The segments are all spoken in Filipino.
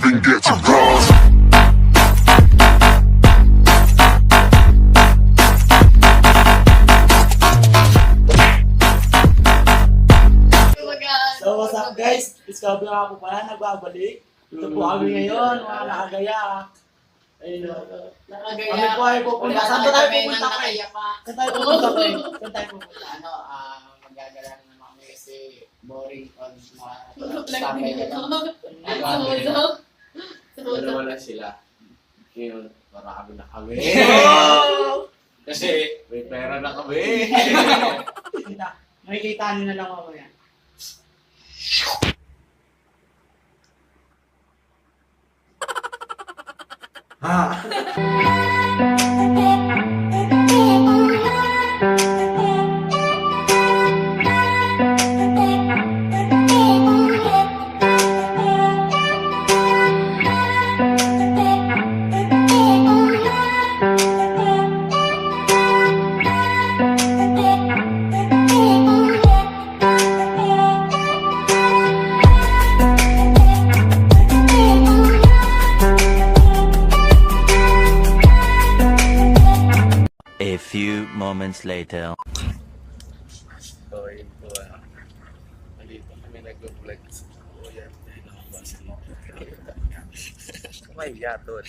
even get to cross. So what's up guys? Discover nga po pala, nagbabalik. Ito po kami ngayon, mga nakagaya. Ayun o. Kami po ay pupunta. Saan tayo pupunta kayo? Saan tayo pupunta kayo? Saan tayo pupunta? ano, ah, magagala naman kami kasi boring on mga din na ito. lang. Sumunod. Wala sila. Ngayon, marami na kami. kasi may pera na kami. Kita. Makikita nyo na lang ako yan. A moments later. So, yun po. ah. Nandito kami nag-vlog sa Kuya. Dahil nakabasa mo. May yato.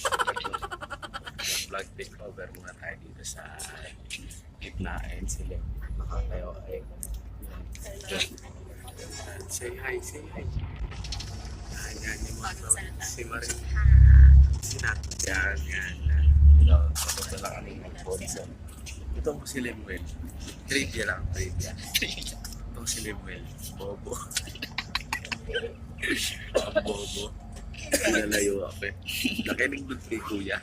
Vlog takeover muna tayo dito sa gitnaan sila. Nakatayo ay. Say hi, say hi. Yan, yan yung mga. Si Marie. Si Nat. Yan, yan. tapos na lang kami mag-sponsor. Ito po si Lemuel. Trivia lang, trivia. Ito si Lemuel. Bobo. Ang bobo. Nalayo ako eh. Nakinig doon kay kuya.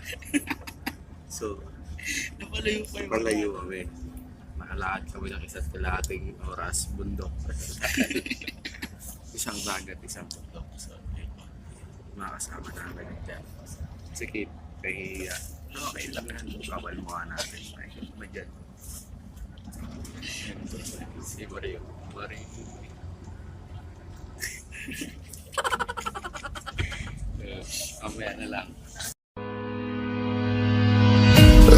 So, Napalayo pa yung Malayo kami. Nakalakad kami ng isa't kalahating oras, bundok. isang dagat, isang bundok. So, yun. mga kasama namin dyan. Sige, kay uh, lang yan. Natin. Ay, mo dyan. Na lang.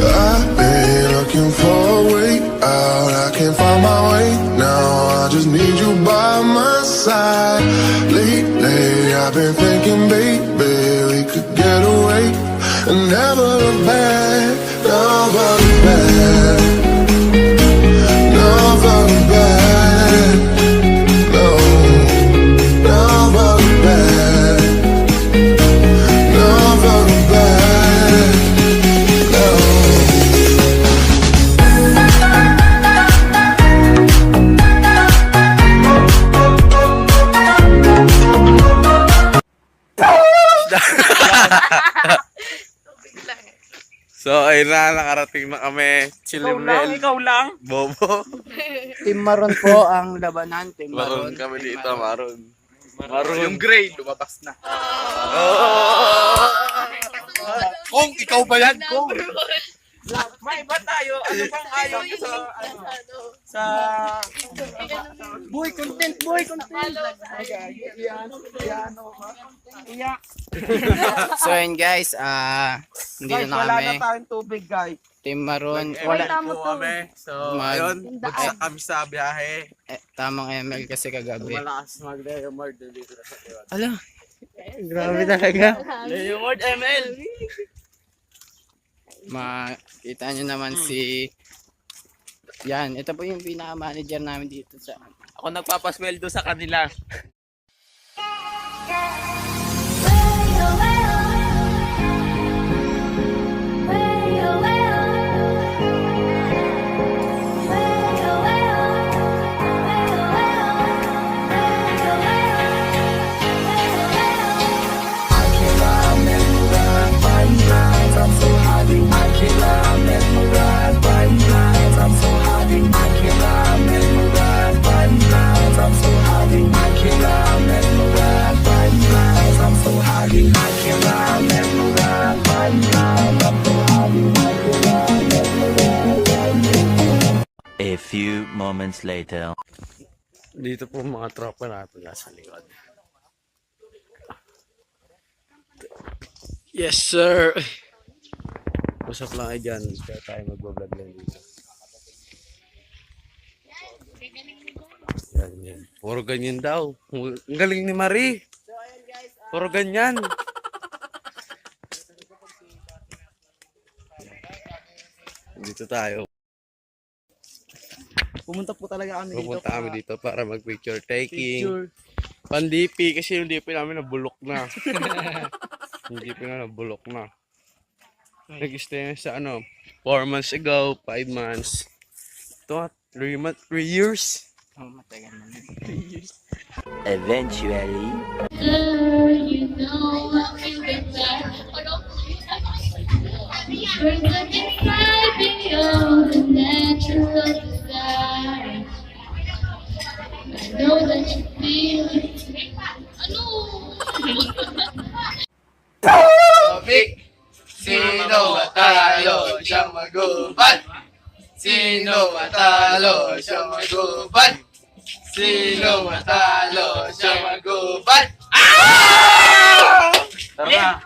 I've been looking for a way out. I can't find my way now. I just need you by my side. Lately, I've been thinking, baby, never look back. Never look back. So, ayun na, nakarating na kami. Ikaw lang, ikaw lang. Bobo. Team Maroon po ang labanan. Team Maroon Maroon. kami dito, maroon. Maroon. Yung grade, lumabas na. Kung ikaw ba yan? Kung. May iba tayo. Ano bang ayaw nyo sa... Ano, sa... Boy, content, boy, content. Iyak. So yun guys, ah hindi Guys, na wala na kami. tayong tubig, guys. Team Maroon. Wala Wala. po kami. So, Mag- ayun, bagsak kami sa biyahe. Eh, tamang ML kasi kagabi. Malakas mag-Leo Mord dito na sa Taiwan. Ala. Grabe talaga. Leonard ML. Makita nyo naman si yan, ito po yung pinaka-manager namin dito sa Ako nagpapasweldo sa kanila. A few moments later. Dito po mga tropa natin nasa likod. Yes, sir. Usap lang kayo dyan. Kaya tayo magbablog lang dito. Yan, yan. Puro ganyan daw. Ang galing ni Marie. Puro ganyan. Dito tayo. Pumunta po talaga kami dito. Pupunta kami dito para mag-picture taking. Picture. Pandipi kasi yung dipi namin nabulok na. yung dipi na nabulok na. Nag-stay na sa ano, 4 months ago, 5 months. Ito, 3 months, 3 years. Oh, matagal na. Eventually. you know I can get back. Sino matalo siyang magubad? Sino matalo siyang magubad? Tara na.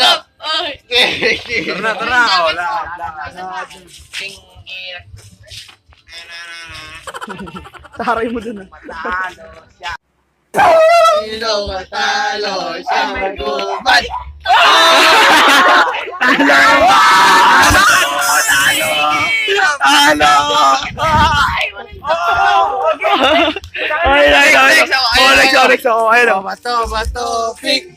Up! Take it Tara na, tara na. Wala. Taray mo dun ah. Sino matalo siyang magubad? Ay, ay, ay. Oh, next, oh, next, oh, ayun oh. Bato, bato, pick!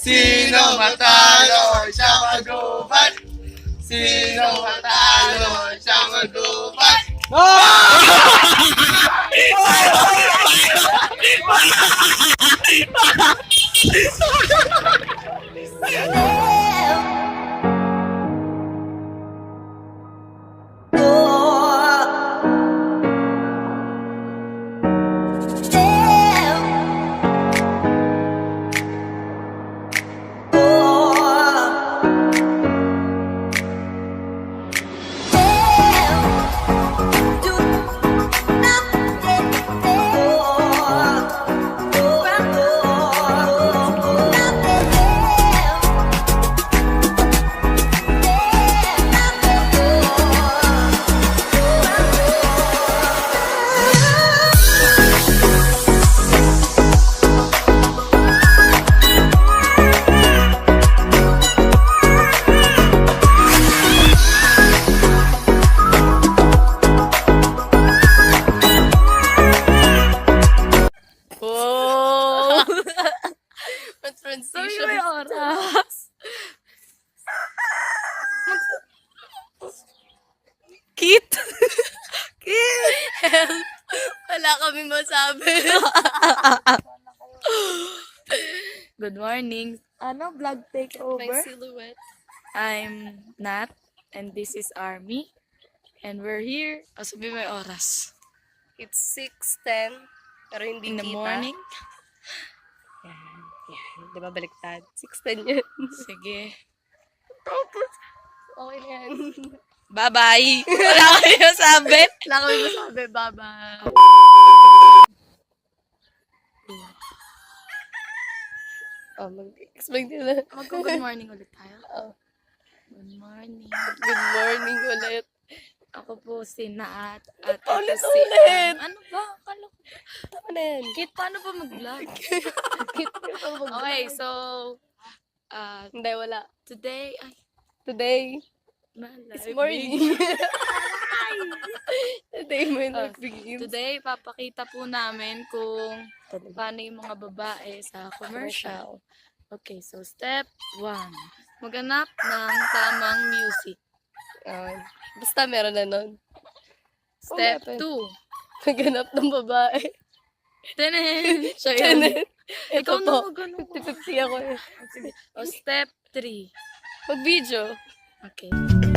Sino matalo siyang magubad? Sino matalo siyang magubad? Oh! Yeah. Transition. Sabi ko oras. Kit! Kit! Wala kami masabi. Good morning. Ano, vlog takeover? My silhouette. I'm Nat, and this is Army. And we're here. Oh, sabi yung oras. It's 6.10. Pero hindi In the kita. morning. Yan. Yan. Di ba baliktad? 6.10 yun. Sige. okay na yan. Bye-bye! Wala kami masabi. Wala kami masabi. Bye-bye. oh, mag-explain nila. Mag-good morning ulit tayo. Oh. Good morning. Good morning ulit. Ako po si Naat. At ito Ulit, si ulit! Ann. Ano ba? Akala ko. Tama na yan. Kit, paano ba mag-vlog? Kit ka pa mag- okay, so, uh, Hindi, wala. today, ay, Today, it's morning. Today, Oh, life begins. Today, papakita po namin kung paano yung mga babae sa commercial. Okay, so step one. Maghanap ng tamang music. Ah, basta meron na nun. Step natin. two. Naghanap ng babae. Tenen! Yan. yun. Ito Ikaw na po. magano. 50-50 ako eh. O, step three. Mag-video. Okay.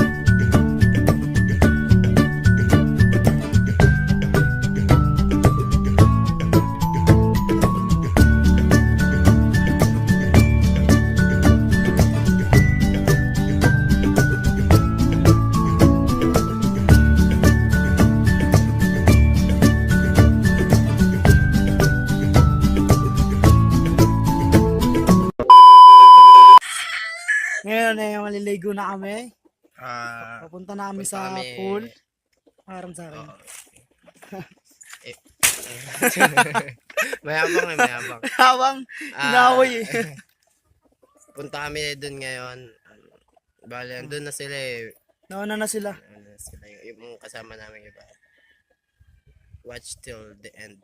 Maliligo na kami. Ah, Papunta na kami punta sa kami- pool. Parang sa akin. oo. Eh, mayabang eh, mayabang. Habang Ah, inaaway eh. punta kami dun ngayon. Bale, doon na sila eh. Nauna na sila. Ano sila yung, yung kasama namin iba. Watch till the end.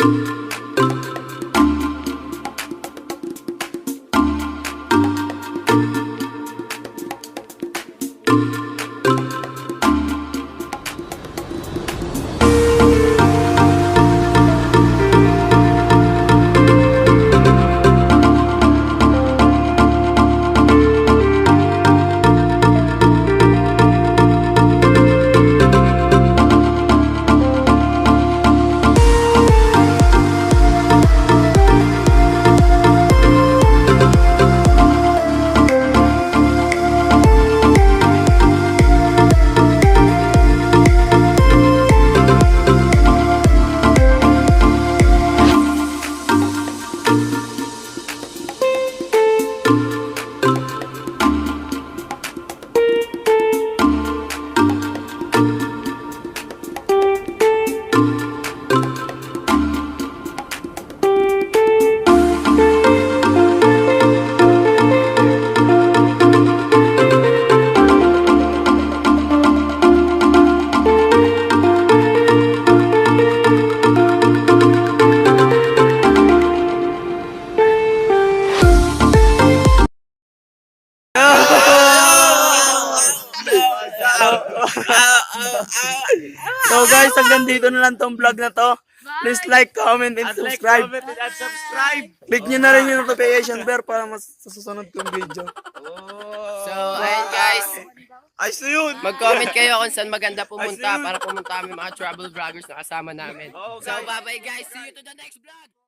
you So guys, hanggang dito na lang tong vlog na to. Please like, comment, and At like, subscribe. comment, and subscribe. Click nyo na rin yung notification bell para mas sa susunod kong video. So, ayun guys. Ayos na yun. Mag-comment kayo kung saan maganda pumunta para pumunta kami mga travel vloggers na kasama namin. Oo, So, bye-bye guys. See you to the next vlog.